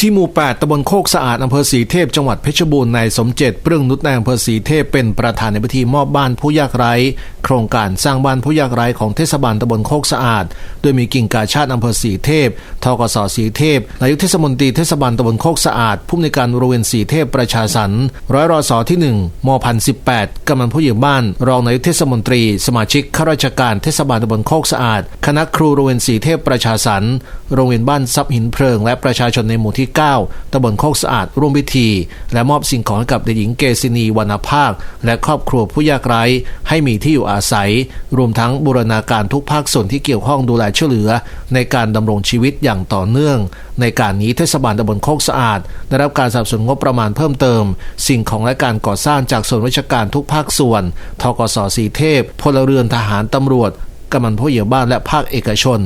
ที่หมู่ 8ตำบลโคกสะอาดอำเภอสีเทพ จังหวัดเพชรบูรณ์นายสมเจตเปรื่องนุชนายอำเภอสีเทพเป็นประธานในพิธีมอบบ้านผู้ยากไร้ โครงการสร้างบ้านผู้ยากไร้ของเทศบาลตำบลโคกสะอาด โดยมีกิ่งกาชาติอำเภอสีเทพทกสสีเทพนายกเทศมนตรีเทศบาลตำบลโคกสะอาดผู้อำนวยการโรงเรียนสีเทพประชาสรรค์ร้อยรอสอที่1มพันสิบแปดกำนันผู้ใหญ่บ้าน รองนายกเทศมนตรี สมาชิกข้าราชการเทศบาลตำบลโคกสะอาด คณะครูโรงเรียนสีเทพประชาสรรค์โรงเรียนบ้านซับหินเพลิง และประชาชนในหมู่ที่9ตำบลโคกสะอาดร่วมพิธี และมอบสิ่งของกับเด็กหญิงเกษินีวรรณภาค และครอบครัวผู้ยากไร้ให้มีที่อยู่อาศัย รวมทั้งบูรณาการทุกภาคส่วนที่เกี่ยวข้องดูแลช่วยเหลือ ในการดำรงชีวิตอย่างต่อเนื่อง ในการนี้เทศบาลตำบลโคกสะอาด ได้รับการสนับสนุนงบประมาณเพิ่มเติม สิ่งของและการก่อสร้างจากส่วนราชการทุกภาคส่วนทกสสีเทพ พลเรือนทหารตำรวจกำนันผู้ใหญ่บ้านและภาคเอกชน